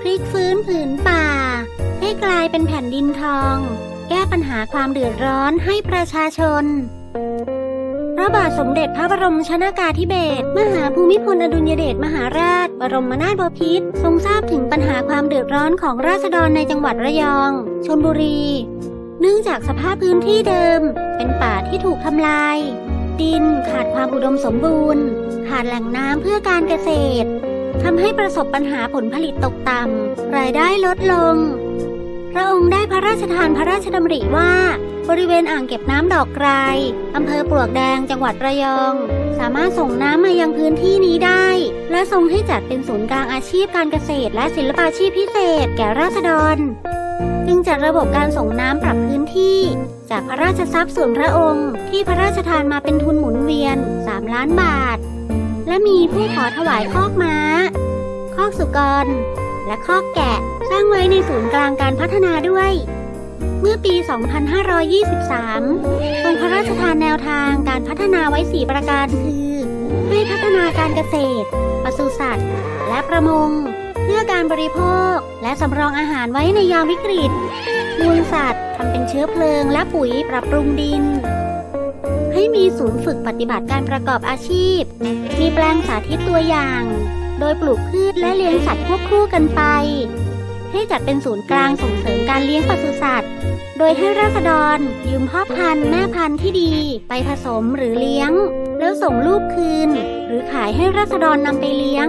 พลิกฟื้นผืนป่า ให้กลายเป็นแผ่นดินทอง แก้ปัญหาความเดือดร้อนให้ประชาชน พระบาทสมเด็จพระบรมชนากาธิเบศรมหาภูมิพลอดุลยเดชมหาราช บรมนาถบพิตรทรงทราบถึงปัญหาความเดือดร้อนของราษฎรในจังหวัดระยองชลบุรีเนื่องจากสภาพพื้นที่เดิม เป็นป่าที่ถูกทำลาย ดิน ขาดความอุดมสมบูรณ์ ขาดแหล่งน้ำเพื่อการเกษตรทำให้ประสบปัญหาผลผลิตตกต่ำรายได้ลดลง พระองค์ได้พระราชทานพระราชดำริว่า บริเวณอ่างเก็บน้ำดอกไกรอำเภอปลวกแดงจังหวัดระยอง สามารถส่งน้ำมายังพื้นที่นี้ได้ และทรงให้จัดเป็นศูนย์กลางอาชีพการเกษตร และศิลปาชีพพิเศษ แก่ราษฎร จึงจัดระบบการส่งน้ำปรับพื้นที่ จากพระราชทรัพย์ส่วนพระองค์ ที่พระราชทานมาเป็นทุนหมุนเวียน 3 ล้านบาท และมีผู้ขอถวายคอกม้า คอกสุกร และคอกแกะสร้างไว้ในศูนย์กลางการพัฒนาด้วย เมื่อปี 2523 ทรงพระราชทานแนวทางการพัฒนาไว้ 4 ประการคือ ให้พัฒนาการเกษตร ปศุสัตว์ และประมง เพื่อการบริโภคและสำรองอาหารไว้ในยามวิกฤตมูลสัตว์ ทำเป็นเชื้อเพลิงและปุ๋ยปรับปรุงดิน ให้มีศูนย์ฝึกปฏิบัติการประกอบอาชีพ มีแปลงสาธิตตัวอย่าง โดยปลูกพืชและเลี้ยงสัตว์ควบคู่กันไป ให้จัดเป็นศูนย์กลางส่งเสริมการเลี้ยงปศุสัตว์โดยให้ราษฎรยืมพ่อพันธุ์แม่พันธุ์ที่ดี ไปผสมหรือเลี้ยง แล้วส่งลูกคืน หรือขายให้ราษฎรนำไปเลี้ยง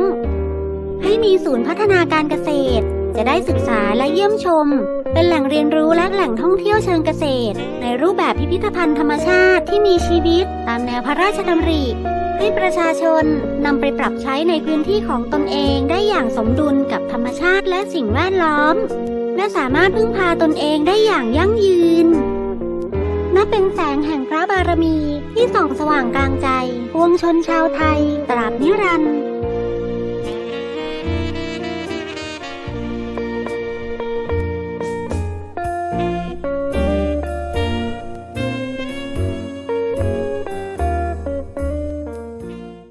ให้มีศูนย์พัฒนาการเกษตร จะได้ศึกษาและเยี่ยมชม เป็นแหล่งเรียนรู้และแหล่งท่องเที่ยวเชิงเกษตร ในรูปแบบพิพิธภัณฑ์ธรรมชาติที่มีชีวิต ตามแนวพระราชดำริให้ประชาชนนำไปปรับใช้ในพื้นที่ของตนเองได้อย่างสมดุลกับธรรมชาติและสิ่งแวดล้อม และสามารถพึ่งพาตนเองได้อย่างยั่งยืนนับเป็นแสงแห่งพระบารมีที่ส่องสว่างกลางใจ ปวงชนชาวไทย ตราบนิ